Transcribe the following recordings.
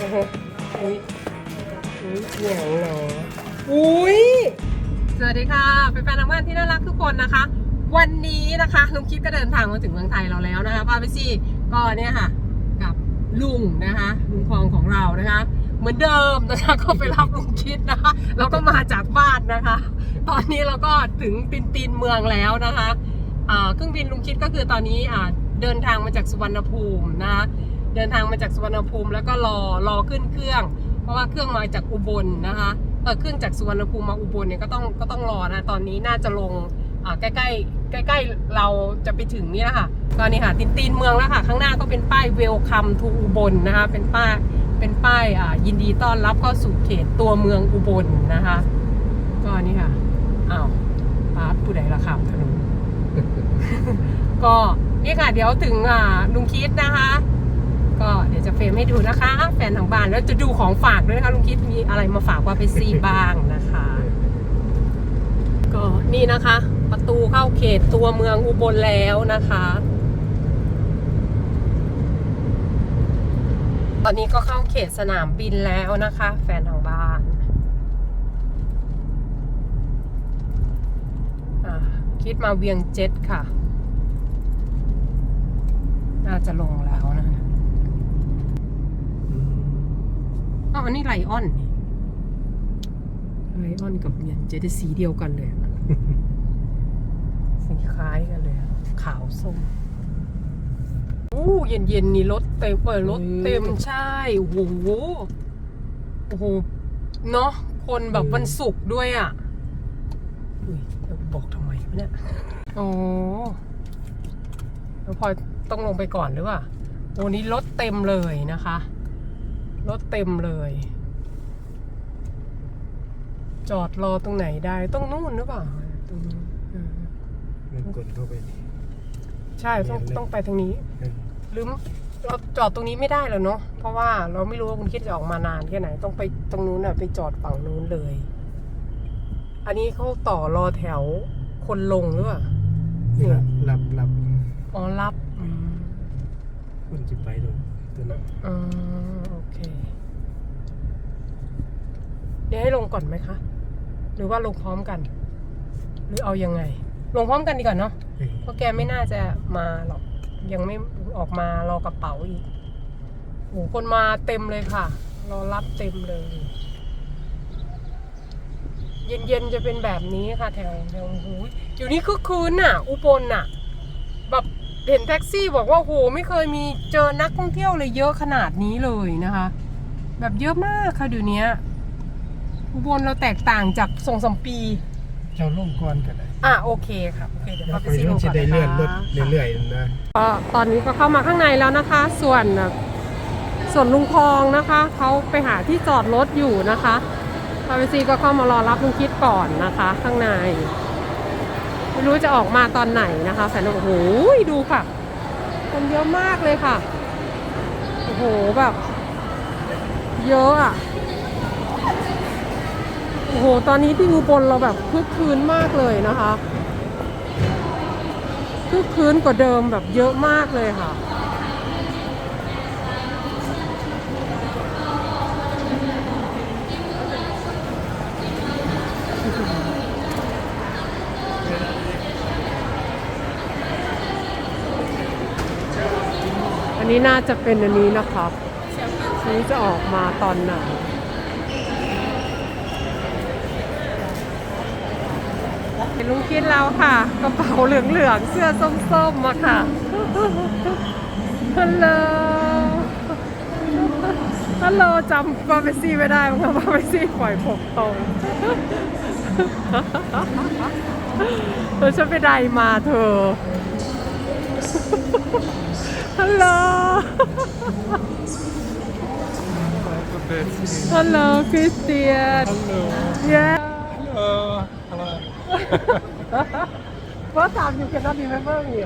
โอ้โหอุ้ยอุ้ยเหนียวเหรออุ้ยสวัสดีค่ะเป็นแฟนทางบ้านที่น่ารักทุกคนนะคะ วันนี้นะคะลุงคิดก็เดินทางมาถึงเมืองไทยเราแล้วนะคะพาไปซี่ก็เนี่ยค่ะ กับลุงนะคะลุงพองของเรานะคะ เหมือนเดิมนะคะก็ไปรับลุงคิดนะคะแล้วก็มาจากบ้านนะคะ ตอนนี้เราก็ถึงตินตินเมืองแล้วนะคะอ่าเครื่องบินลุงคิดก็คือตอนนี้อ่าเดินทางมาจากสุวรรณภูมินะคะ เดินทางมาจากสุวรรณภูมิ แล้วก็รอรอขึ้นเครื่อง เพราะว่าเครื่องมาจากอุบลนะคะเออเครื่องจากสุวรรณภูมิมาอุบลเนี่ยก็ต้องก็ต้องรอนะตอนนี้น่าจะลงอ่าใกล้ใกล้ใกล้ใกล้เราจะไปถึงนี่แหละค่ะก็นี่ค่ะตินตินเมืองแล้วค่ะ ข้างหน้าก็เป็นป้าย Welcome to อุบลนะคะเป็นป้ายเป็นป้ายอ่ายินดีต้อนรับเข้าสู่เขตตัวเมืองอุบลนะคะก็นี่ค่ะอ้าวปาร์ตผู้ใดละครับถนนก็นี่ค่ะเดี๋ยวถึงอ่าลุงคิดนะคะ ก็เดี๋ยวจะเฟรมให้ดูนะคะ แฟนทางบ้านแล้วจะดูของฝากด้วยนะคะลุงคิดมีอะไรมาฝากว่าไปซีบ้างนะคะ ก็นี่นะคะ ประตูเข้าเขตตัวเมืองอุบลแล้วนะคะ ตอนนี้ก็เข้าเขตสนามบินแล้วนะคะ แฟนทางบ้านคิดมาเวียงเจ็ตค่ะ น่าจะลงแล้วนะ อ้าวอันนี้ไลออนนี่ไลออนกับเวียงเจ็ตสีเดียวกันเลยอะสีคล้ายกันเลยอะขาวส้มอู้เย็นเย็นๆนี่รถเต็มเปิดรถเต็มใช่โอ้โหโอ้โหเนาะคนแบบวันศุกร์ด้วยอะอุ้ยจะบอกทำไมวะเนี่ยโอ้แล้วพลอยต้องลงไปก่อนหรือเปล่าโอ้นี้รถเต็มเลยนะคะ รถเต็มเลย จอดรอตรงไหนได้ต้องนู่นหรือเปล่าตรงนู้นเออมันกดเข้าไปนี่ใช่ต้องเรียนเลยต้องไปทางนี้เออหรือเราจอดตรงนี้ไม่ได้แล้วเนาะเพราะว่าเราไม่รู้ว่าคุณคิดจะออกมานานแค่ไหน ต้องไปตรงนู้นน่ะไปจอดฝั่งนู้นเลย อันนี้เขาต่อรอแถวคนลงหรือเปล่านี่ละหลับหลับอ๋อรับอืมมันจะไปโดนตัวนั้น อ๋อโอเค เดี๋ยวให้ลงก่อนไหมคะ หรือว่าลงพร้อมกัน หรือเอายังไง ลงพร้อมกันดีกว่าเนาะเออเพราะแกไม่น่าจะมาหรอก ยังไม่ออกมารอกระเป๋าอีกโอ้คนมาเต็มเลยค่ะ รอรับเต็มเลย เย็นๆจะเป็นแบบนี้ค่ะ แถวแถวหูยอยู่นี่คือคืนน่ะ อุบลน่ะ แบบเห็นแท็กซี่บอกว่าโหไม่เคยมีเจอนักท่องเที่ยวเลยเยอะขนาดนี้เลยนะคะ แบบเยอะมากค่ะเดี๋ยวนี้ อุบลเราแตกต่างจากสองสามปี เจ้าล่มก่อนก็ได้อะโอเคครับโอเคเดี๋ยวแล้วเราไปไปซีมัโร่นก่จะอนได้นะเลื่อนรถคะเรื่อยๆนะก็ตอนนี้ก็เข้ามาข้างในแล้วนะคะ ส่วนส่วนลุงพองนะคะเขาไปหาที่จอดรถอยู่นะคะพาไปซีก็เข้ามารอรับลุงคิดก่อนนะคะ ข้างในไม่รู้จะออกมาตอนไหนนะคะแฟนโอ้โหดูค่ะคนเยอะมากเลยค่ะโอ้โหแบบ เยอะอะ โอ้โห ตอนนี้ที่อุบลเราแบบคึกคืนมากเลยนะคะคึกคืนกว่าเดิมแบบเยอะมากเลยค่ะ อันนี้น่าจะเป็นอันนี้นะครับอันนี้จะออกมาตอนไหน เห็น ลุงคิดแล้วค่ะ กระเป๋าเหลืองๆเสื้อส้มๆมาค่ะฮัลโหลฮัลโหลจำบาเบซี่ไม่ได้มั้งคะบาเบซี่ปล่อยผมตรงเออฉันไปได้มาเธอฮัลโหลฮัลโหลคริสเตียนฮัลโหล yeah ฮัล โหลฮัลโหล First time you cannot remember me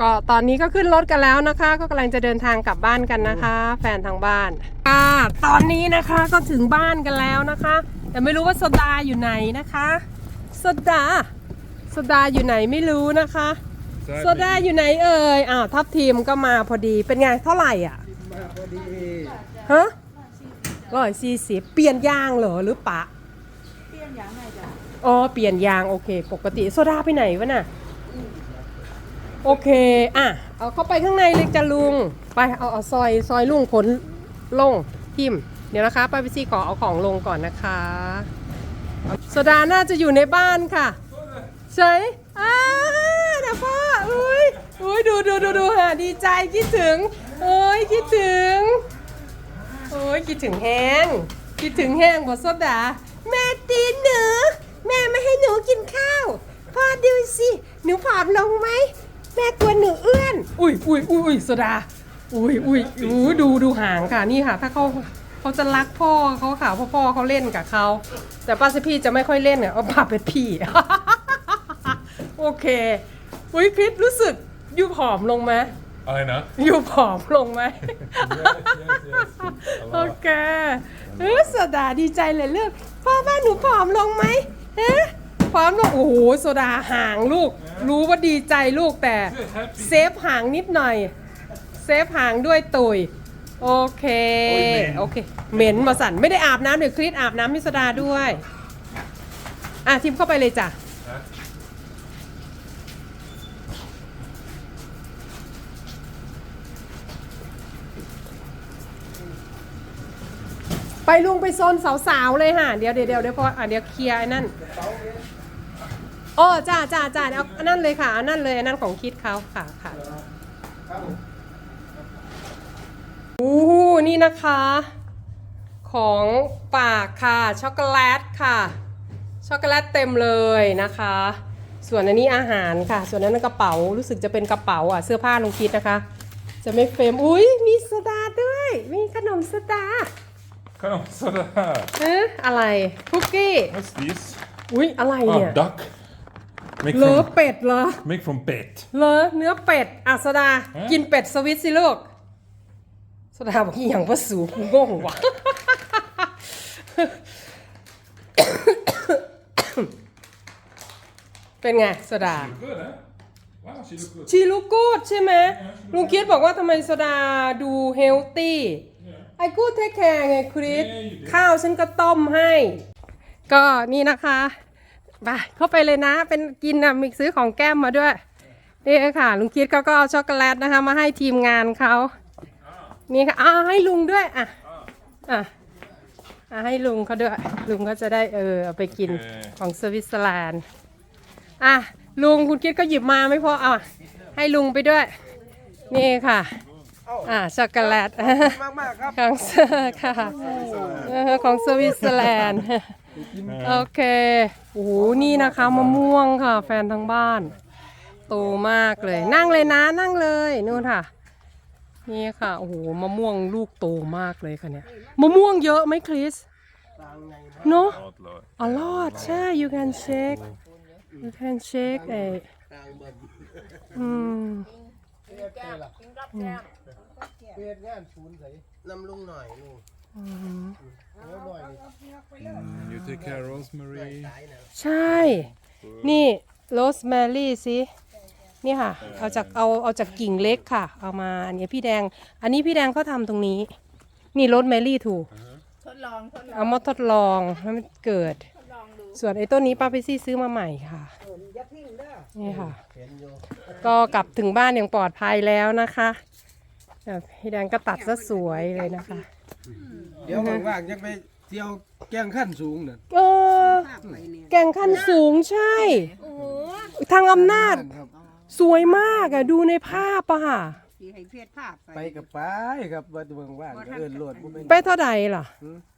ก็ตอนนี้ก็ขึ้นรถกันแล้วนะคะ ก็กำลังจะเดินทางกลับบ้านกันนะคะ แฟนทางบ้านอ่าตอนนี้นะคะก็ถึงบ้านกันแล้วนะคะ แต่ไม่รู้ว่าโซดาอยู่ไหนนะคะโซดาโซดาอยู่ไหนไม่รู้นะคะโซดาอยู่ไหนเอ่ยอ้าวทัพทีมก็มาพอดีเป็นไงเท่าไหร่อะมพอดีฮะร้อยสี่สิบเปลี่ยนยางเหรอหรือปะเตี้ ยนยังไงจ้ะอ๋อเปลี่ยนยางโอเค ปกติโซดาไปไหนวะน่ะโอเคอะเอาเข้าไปข้างในเลยจ้ะลุง ไปเอาเอาซอยซอยลุงขนลงทิมเดี๋ยวนะคะป้าพิซี่ขอเอาของลงก่อนนะคะโซดาน่าจะอยู่ในบ้านค่ะใช่อ่านะพ่ออุ้ยอุ้ยดูดูดูดูฮะดีใจคิดถึงโอ้ยคิดถึงโอ้ยคิดถึงแห้งคิดถึงแห้งบอโซดา แม่ตีหนูแม่ไม่ให้ห นูกินข้าว พ่อดูสิ หนูผอมลงไหม แม่กลัวหนูเอื้อนอุ้ยอุ้ยอุ้ยอุ้ยโซดา อุ้ยอุ้ยอู้ดูดูหางค่ะนี่ค่ะ ถ้าเขาเขาจะรักพ่อเขาค่ะเพราะพ่อเขาเล่นกับเขาแต่ป้าสิพี่จะไม่ค่อยเล่นเนี่ยเอาป้าเป็นพี่ โอเคอุ้ยคริสรู้สึกยูผอมลงไหม อะไรนะยูผอมลงไหมโอเคเออโซดาดีใจเลยเลือกพ่อบ้านหนูผอมลงไหมฮะ ผอมลงโอ้โหโซดาห่างลูก รู้ว่าดีใจลูกแต่เซฟห่างนิดหน่อย เซฟห่างด้วยตุยโอเค โอเค เหม็นมาสั่นไม่ได้อาบน้ำเดี๋ยวคริสอาบน้ำมิสดาด้วย อะทิมเข้าไปเลยจ้ะไปลุงไปโซนสาวๆเลยค่ะเดี๋ยวเดี๋ยวเดี๋ยวเดี๋ยวพออะเดี๋ยวเคลียร์ไอ้นั่นโอ้จ้าจ้าจ้าเอาอันนั่นเลยค่ะอันนั่นเลยอันนั่นของคิดเขาค่ะค่ะโอ้โหนี่นะคะ ของปากค่ะช็อกโกแลตค่ะ ช็อกโกแลตเต็มเลยนะคะ ส่วนอันนี้อาหารค่ะ ส่วนนั้นกระเป๋ารู้สึกจะเป็นกระเป๋าอะเสื้อผ้าลุงคิดนะคะ จะไม่เฟรมอุ้ยมีสดาด้วย มีขนมสดาขนมโซดาเอ๊ะอะไรคุกกี้ What's this อุ๊ยอะไร Oh เนี่ย duck make เหลือ from เป็ดเหรอ make from pet เหลือเนื้อเป็ดอะสดาฮะกินเป็ดสวิตสิลูกสดาบอกอหย่างว่าสูกูงงว่ะ เป็นไงสดา good huh wow she look good ชีลูกกูดใช่ไหมลุงคิดบอกว่าทำไมโซดาดูเฮลตี้ ไอ้กูดเทคแคร์ไงคริส Yeah, you do. ข้าวฉันก็ต้มให้ ก็นี่นะคะ ไปเข้าไปเลยนะ เป็นกินนะมีซื้อของแก้มมาด้วยนี่ค่ะ ลุงคิดเขาก็เอาช็อกโกแลตนะคะ มาให้ทีมงานเขานี่ค่ะอ้าวให้ลุงด้วยอะอะอะให้ลุงเขาด้วย ลุงก็จะได้เออเอาไปกินโอเคของสวิตเซอร์แลนด์อะลุงคุณคิดก็หยิบมาไม่พออะให้ลุงไปด้วย นี่ค่ะ อะช็อกโกแลตมากมากๆครับของเซอร์ค่ะเออของสวิตเซอร์แลนด์ โอเคโอ้โหนี่นะคะมะม่วงค่ะ แฟนทั้งบ้าน โตมากเลย นั่งเลยนะนั่งเลยนู่นค่ะ นี่ค่ะโอ้โหมะม่วงลูกโตมากเลยค่ะเนี่ยมะม่วงเยอะไหมคริสเนอะ Lot, lot. a lot ใช่ you can check you can check ไอ้อืมเปลี่ยนงานศูนย์ใส่นำลุงหน่อยลุง เดี๋ยวหน่อยนี่ Mm, you take care rosemary สายนะใช่ นี่โรสแมรี่สิ นี่ค่ะ เอาจากเอาเอาจากกิ่งเล็กค่ะ เอามา อันนี้พี่แดง อันนี้พี่แดงเขาทำตรงนี้ นี่โรสแมรี่ถูก ทดลองทดลองเอามาทดลองให้มันเกิด ทดลองดูส่วนไอ้ต้นนี้ป้าไปซี่ซื้อมาใหม่ค่ะ นี่ค่ะเห็นอยู่ก็กลับถึงบ้านอย่างปลอดภัยแล้วนะคะอะพี่แดงก็ตัดซะสวยเลยนะคะเดี๋ยวว่างๆจะไปเที่ยวแกงขั้นสูงน่ะเออ แก่งขั้นสูงใช่ โอ้โหทางอำนาจ ครับ สวยมากอะดูในภาพอะค่ะ สีให้เพียรภาพไปกับไปครับว่าเบิ่งว่างๆเอิ้นโลดบ่เป็นไปเท่าใดล่ะ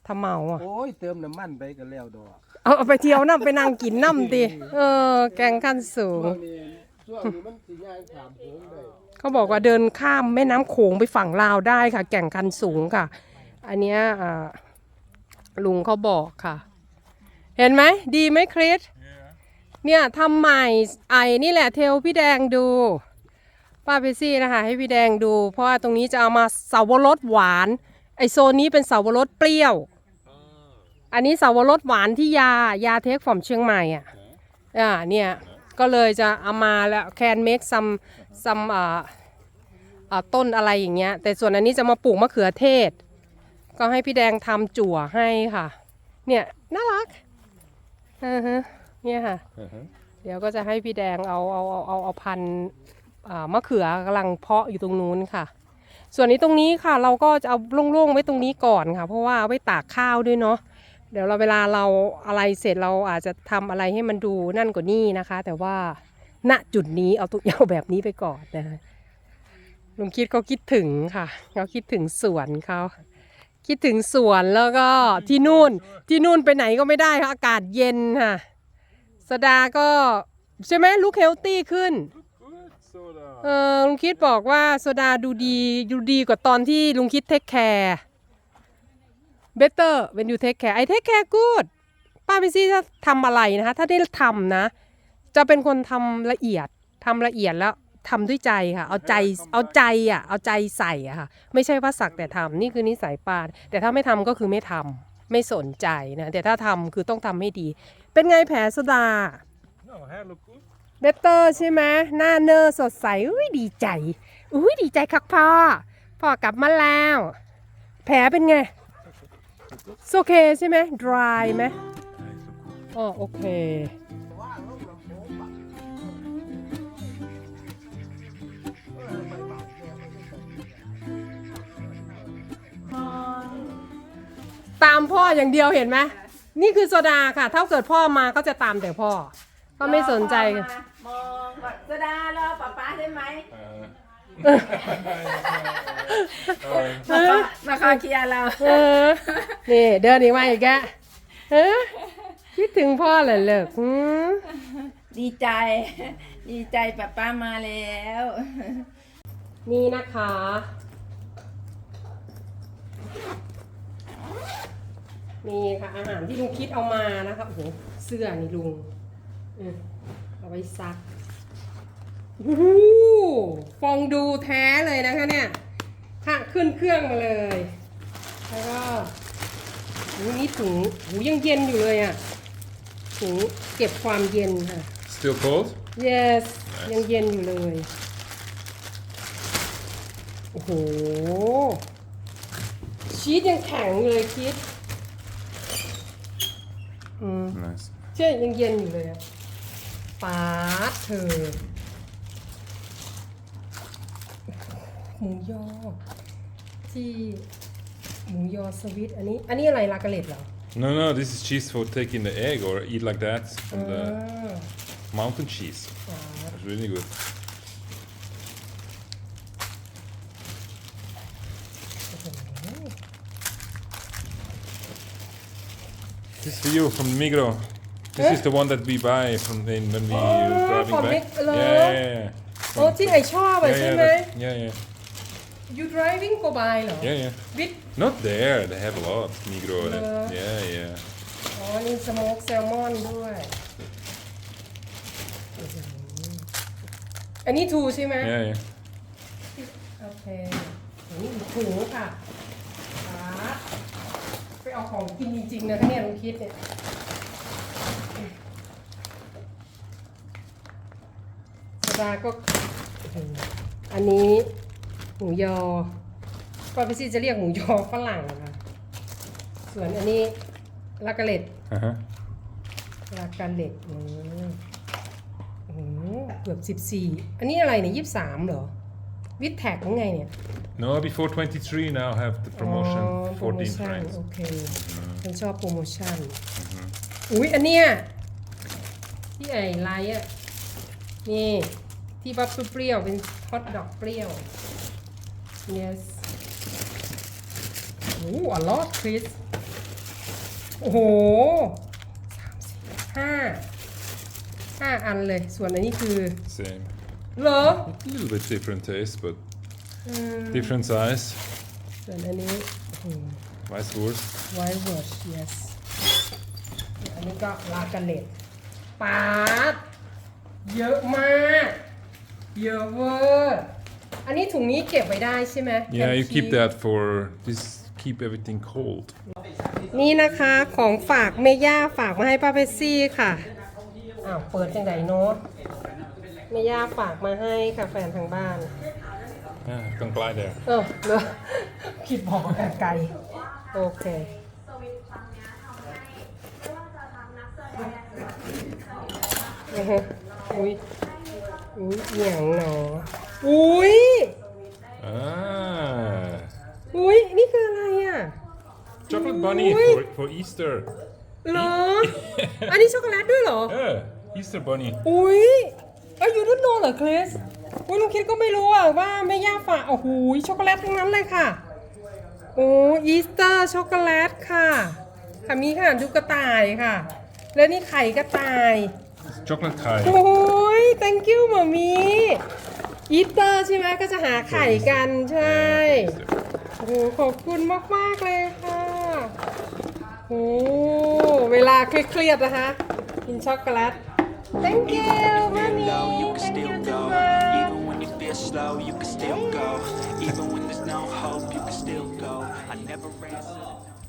ทำเมาอะโอ้ยเติมน้ำมันไปก็แล้วดอกเอาเอาไปเที่ยวน้ำไปนั่งกินน้ำดิเออ แก่งขั้นสูง ช่วงนี้ช่วงนี้มันสิย่างถามผมได้เขาบอกว่าเดินข้ามแม่น้ำโขงไปฝั่งลาวได้ค่ะ แก่งคันสูงค่ะ อันเนี้ยลุงเขาบอกค่ะ เห็นไหมดีไหมคริสเนี่ยทำใหม่ไอ้นี่แหละเทลพี่แดงดูป้าเปซี่นะคะให้พี่แดงดู เพราะว่าตรงนี้จะเอามาเสาวรสหวาน ไอโซนนี้เป็นเสาวรสเปรี้ยว อันนี้เสาวรสหวานที่ยายาเทคฟอมเชียงใหม่อะอ่าเนี่ยก็เลยจะเอามาแล้ว can make some some อ่าอ่าต้นอะไรอย่างเงี้ยแต่ส่วนอันนี้จะมาปลูกมะเขือเทศ ก็ให้พี่แดงทำจั่วให้ค่ะ เนี่ยน่ารักอือฮะเนี่ยค่ะ Uh-huh. เดี๋ยวก็จะให้พี่แดงเอาเอาเอาเอาเอาพันธุ์อ่ามะเขือกำลังเพาะอยู่ตรงนู้นค่ะ ส่วนนี้ตรงนี้ค่ะ เราก็จะเอาโล่งๆไว้ตรงนี้ก่อนค่ะ เพราะว่าเอาไว้ตากข้าวด้วยเนาะเดี๋ยวเราเวลาเราอะไรเสร็จเราอาจจะทำอะไรให้มันดูนั่นกว่านี้นะคะ แต่ว่าณจุดนี้เอาตุกเอาแบบนี้ไปก่อนนะลุงคิดก็คิดถึงค่ะเขาคิดถึงสวนเขา คิดถึงสวนแล้วก็ที่นู่นที่นู่นไปไหนก็ไม่ได้ค่ะอากาศเย็นค่ะสดาก็ใช่ไหมลูกเฮลตี้ขึ้น Good soda. เออลุงคิดบอกว่าโซดาดูดีดูดีกว่าตอนที่ลุงคิดเทคแคร์ better when you take care I take care good ป้าพิซี่ถ้าทำอะไรนะคะ ถ้าได้ทำนะ จะเป็นคนทำละเอียดทำละเอียดแล้ว ทำด้วยใจค่ะ เอาใจเอาใจอะเอาใจใส่อะค่ะ ไม่ใช่ว่าสักแต่ทำนี่คือนิสัยป้าแต่ถ้าไม่ทำก็คือไม่ทำไม่สนใจนะแต่ถ้าทำคือต้องทำให้ดี เป็นไงแผลโซดา No, hair look good. เบเตอร์ใช่ไหมหน้าเนอร์สดใสอุ้ยดีใจอุ้ยดีใจครับพ่อพ่อกลับมาแล้ว แผลเป็นไงโอเคใช่ไหม dry ไหม Nice, look good. อ๋อโอเค ตามพ่ออย่างเดียวเห็นไหมนี่คือโซดาค่ะ ถ้าเกิดพ่อมาก็จะตามแต่พ่อ ก็ไม่สนใจ รอพ่อมามองว่าสดารอป๊าป๊าได้ไหม Uh, uh, มาขอมาขอเคลียร์เราเออ นี่เดินอีกมาอีกแกเออคิดถึงพ่อเหรอเลิกหืมดีใจ ดีใจป๊าป๊ามาแล้วนี่นะคะ นี่ค่ะอาหารที่ลุงคิดเอามานะคะโอ้โหเสื้อนี่ลุงเออเอาไว้ซักโอ้โหฟองดูแท้เลยนะคะเนี่ยค่ะขึ้นเครื่องมาเลย แล้วก็โอ้โหนี่ถุงโอ้โหยังเย็นอยู่เลยอะถุงเก็บความเย็นค่ะ still cold? yes ยังเย็นอยู่เลย โอ้โหชีสยังแข็งอยู่เลยคิด อืม Nice. เชื่อยังเย็นอยู่เลยอะปาดเธอ หมูยอ ที่หมูยอสวิตอันนี้ อันนี้อะไรลากาเลตเหรอ No, no, this is cheese for taking the egg or eat like that from อ่า the mountain cheese. อ่า It's really good. This for you from Migro. This Eh? is the one that we buy from when, when we Oh, uh, driving from back. Migro. Yeah, yeah, yeah. โอ้ที่ไอชอบอะ Yeah, ใช่ yeah, ไหม that- yeah, yeah, you driving go by เหรอ yeah, yeah. with Not there. They have a lot. Migro. Yeah. that- Yeah, yeah. อ๋อ นี่สโมกแซลมอนด้วย อันนี้ทูใช่ไหม Yeah, yeah. โอเคอันนี้อีกถุงค่ะครับไปเอา ของกินจริงๆนะคะเนี่ยลุงคิดเนี่ยสดาก็อืมอันนี้หมูยอป้าพิซี่จะเรียกหมูยอฝรั่งค่ะส่วนอันนี้ลากาเล็ด Uh huh. ลากาเล็ดอืมโอ้โหเกือบสิบสี่อันนี้อะไรเนี่ยยี่สามเหรอ วิดแท็กยังไงเนี่ย No, before 23 now have the promotion. อ๋อโปรโม 14ชั่น francs. โอเคฉันชอบโปรโมชั่น อุ้ยอันเนี้ยที่ไอ้ไลท์อะ นี่ ที่บับเปรี้ยวๆเป็นฮอทดอกเปรี้ยว yes โอ้อลอตคริส โอ้โหสามสี่ห้าห้าอันเลย ส่วนอันนี้คือ Same. เหรอ A little bit different taste, but อืม different size. ส่วนอันนี้อืม Vice versa. White Watch yes อันนี้ก็ลากาเลตปาดเยอะมาก เยอะเวอร์อันนี้ถุงนี้เก็บไว้ได้ใช่ไหม Yeah, you แค keep ชี that for this. Keep everything cold. นี่นะคะของฝากเมย่าฝากมาให้ป้าเพชซี่ค่ะ อ้าว เปิดจังไดเนาะเมย่าฝากมาให้ค่ะแฟนทางบ้าน Ah, kan glide there. เออเลอะผิดบอกกันไกลโอเคอือฮะอุ้ยอุ้ยเหนียงหนออุ้ย Ah, อุ้ยนี่คืออะไรอะ chocolate bunny Ui. for, for Easter. เหรอ อันนี้ช็อกโกแลตด้วยเหรอ Yeah, Easter bunny. อุ้ยเอ้ยยูรุ่นโนเหรอคริส อุ้ยลุงคิดก็ไม่รู้อะว่าแม่ย่าฝากโอ้โหช็อกโกแลตทั้งนั้นเลยค่ะ โอ้อีสเตอร์ช็อกโกแลตค่ะ ค่ะมีค่ะดูกระต่ายค่ะ แล้วนี่ไข่กระต่าย Chocolate โอ้ Thai. ย thank you หมามีอีสเตอร์ใช่ไหมก็จะหาไข่กันใช่ โอ้โหขอบคุณมากๆเลยค่ะ โอ้เวลาเครียดๆนะคะ กินช็อกโกแลต thank you มามี low, you can thank you still จั get slow, you can still go. Even when there's no hope, you can still go. I never ran.